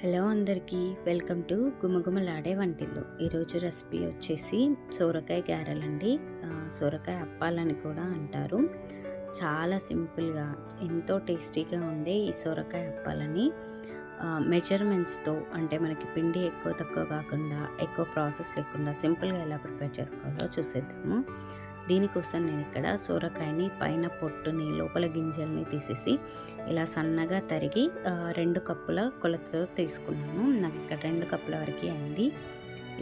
Hello అందరికీ welcome to గుమగుమలాడే వంటిల్లు. ఈరోజు రెసిపీ వచ్చేసి సోరకాయ గారెలండి. సోరకాయ అప్పాలని కూడా అంటారు. చాలా సింపుల్గా ఎంతో టేస్టీగా ఉండే ఈ సోరకాయ అప్పాలని మెజర్మెంట్స్తో అంటే మనకి పిండి ఎక్కువ తక్కువ కాకుండా ఎక్కువ ప్రాసెస్ లేకుండా సింపుల్గా ఎలా ప్రిపేర్ చేసుకోవాలో చూసేద్దాము. దీనికోసం నేను ఇక్కడ సోరకాయని పైన పొట్టుని లోపల గింజల్ని తీసేసి ఇలా సన్నగా తరిగి రెండు కప్పుల కొలతతో తీసుకున్నాను. నాకు ఇక్కడ రెండు కప్పుల వరకు అయింది.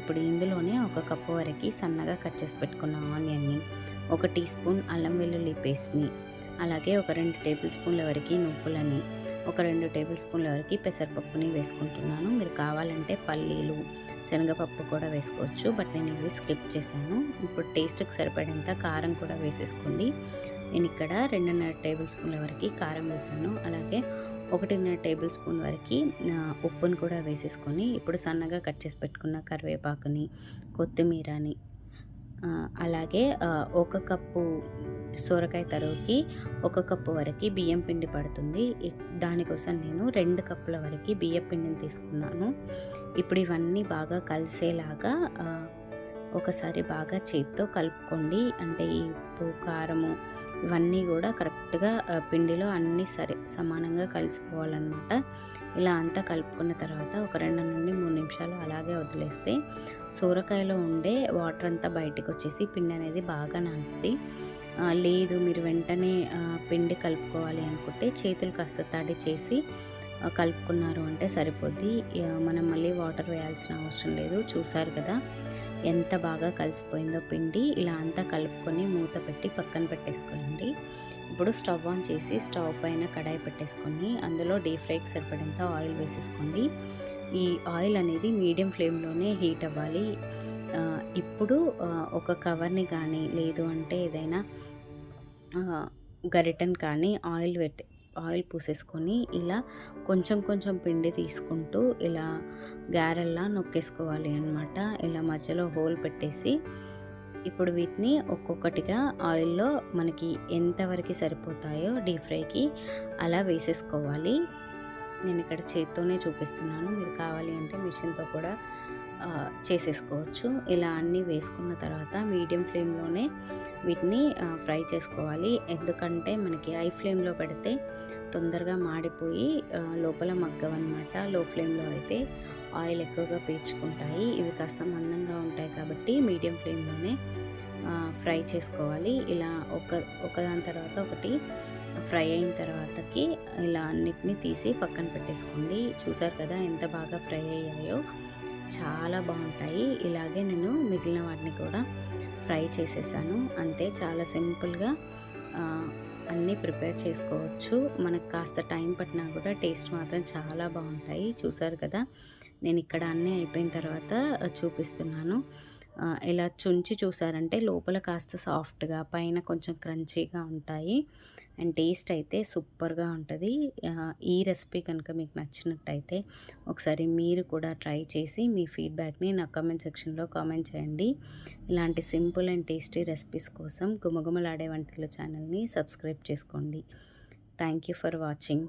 ఇప్పుడు ఇందులోనే ఒక కప్పు వరకు సన్నగా కట్ చేసి పెట్టుకున్న ఆనియన్ని ఒక టీ స్పూన్ అల్లం వెల్లుల్లి పేస్ట్ని అలాగే ఒక రెండు టేబుల్ స్పూన్ల వరకు నువ్వులని ఒక రెండు టేబుల్ స్పూన్ల వరకు పెసరపప్పుని వేసుకుంటున్నాను. మీరు కావాలంటే పల్లీలు శనగపప్పు కూడా వేసుకోవచ్చు బట్ నేను ఇవి స్కిప్ చేశాను. ఇప్పుడు టేస్ట్కి సరిపడేంత కారం కూడా వేసేసుకోండి. నేను ఇక్కడ రెండున్నర టేబుల్ స్పూన్ల వరకు కారం వేసాను అలాగే ఒకటిన్నర టేబుల్ స్పూన్ వరకు ఉప్పును కూడా వేసేసుకొని ఇప్పుడు సన్నగా కట్ చేసి పెట్టుకున్న కరివేపాకుని కొత్తిమీరని అలాగే ఒక కప్పు సోరకాయ తరువుకి ఒక కప్పు వరకు బియ్యం పిండి పడుతుంది. దానికోసం నేను రెండు కప్పుల వరకు బియ్యం పిండిని తీసుకున్నాను. ఇప్పుడు ఇవన్నీ బాగా కలిసేలాగా ఒకసారి బాగా చేతితో కలుపుకోండి. అంటే ఈ ఉప్పు కారము ఇవన్నీ కూడా కరెక్ట్గా పిండిలో అన్నీ సరే సమానంగా కలిసిపోవాలన్నమాట. ఇలా అంతా కలుపుకున్న తర్వాత ఒక రెండు నుండి మూడు నిమిషాలు అలాగే వదిలేస్తే సూరకాయలో ఉండే వాటర్ అంతా బయటకు వచ్చేసి పిండి అనేది బాగా నానుతుంది లేదు మీరు వెంటనే పిండి కలుపుకోవాలి అనుకుంటే చేతులు కాస్త తడి చేసి కలుపుకున్నారు అంటే సరిపోద్ది. మనం మళ్ళీ వాటర్ వేయాల్సిన అవసరం లేదు. చూసారు కదా ఎంత బాగా కలిసిపోయిందో పిండి. ఇలా అంతా కలుపుకొని మూత పెట్టి పక్కన పెట్టేసుకోండి. ఇప్పుడు స్టవ్ ఆన్ చేసి స్టవ్ పైన కడాయి పెట్టేసుకొని అందులో డీప్ ఫ్రైకి సరిపడేంత ఆయిల్ వేసేసుకోండి. ఈ ఆయిల్ అనేది మీడియం ఫ్లేమ్లోనే హీట్ అవ్వాలి. ఇప్పుడు ఒక కవర్ని కానీ లేదు అంటే ఏదైనా గరిటెను కానీ ఆయిల్ పెట్టి ఆయిల్ పూసేసుకొని ఇలా కొంచెం కొంచెం పిండి తీసుకుంటూ ఇలా గారెల్లా నొక్కేసుకోవాలి అన్నమాట. ఇలా మధ్యలో హోల్ పెట్టేసి ఇప్పుడు వీటిని ఒక్కొక్కటిగా ఆయిల్లో మనకి ఎంతవరకు సరిపోతాయో డీప్ ఫ్రైకి అలా వేసేసుకోవాలి. నేను ఇక్కడ చేత్తోనే చూపిస్తున్నాను. మీరు కావాలి అంటే మిషన్తో కూడా చేసేసుకోవచ్చు. ఇలా అన్నీ వేసుకున్న తర్వాత మీడియం ఫ్లేమ్లోనే వీటిని ఫ్రై చేసుకోవాలి. ఎందుకంటే మనకి హై ఫ్లేమ్లో పెడితే తొందరగా మాడిపోయి లోపల మగ్గవన్నమాట. లో ఫ్లేమ్లో అయితే ఆయిల్ ఎక్కువగా పీల్చుకుంటాయి. ఇవి కాస్త మందంగా ఉంటాయి కాబట్టి మీడియం ఫ్లేమ్లోనే ఫ్రై చేసుకోవాలి. ఇలా ఒక ఒకదాని తర్వాత ఒకటి ఫ్రై అయిన తర్వాతకి ఇలా అన్నిటినీ తీసి పక్కన పెట్టేసుకోండి. చూసారు కదా ఎంత బాగా ఫ్రై అయ్యాయో. చాలా బాగుంటాయి. ఇలాగే నేను మిగిలిన వాటిని కూడా ఫ్రై చేసేసాను. అంతే చాలా సింపుల్గా అన్నీ ప్రిపేర్ చేసుకోవచ్చు. మనకు కాస్త టైం పట్టినా కూడా టేస్ట్ మాత్రం చాలా బాగుంటాయి. చూసారు కదా నేను ఇక్కడ అన్నీ అయిపోయిన తర్వాత చూపిస్తున్నాను. ఇలా చుంచి చూసారంటే లోపల కాస్త సాఫ్ట్గా పైన కొంచెం క్రంచీగా ఉంటాయి. అండ్ టేస్ట్ అయితే సూపర్గా ఉంటుంది. ఈ రెసిపీ కనుక మీకు నచ్చినట్టయితే ఒకసారి మీరు కూడా ట్రై చేసి మీ ఫీడ్బ్యాక్ని నా కామెంట్ సెక్షన్లో కామెంట్ చేయండి. ఇలాంటి సింపుల్ అండ్ టేస్టీ రెసిపీస్ కోసం గుమగుమలాడే వంటలు ఛానల్ని సబ్స్క్రైబ్ చేసుకోండి. Thank you for watching.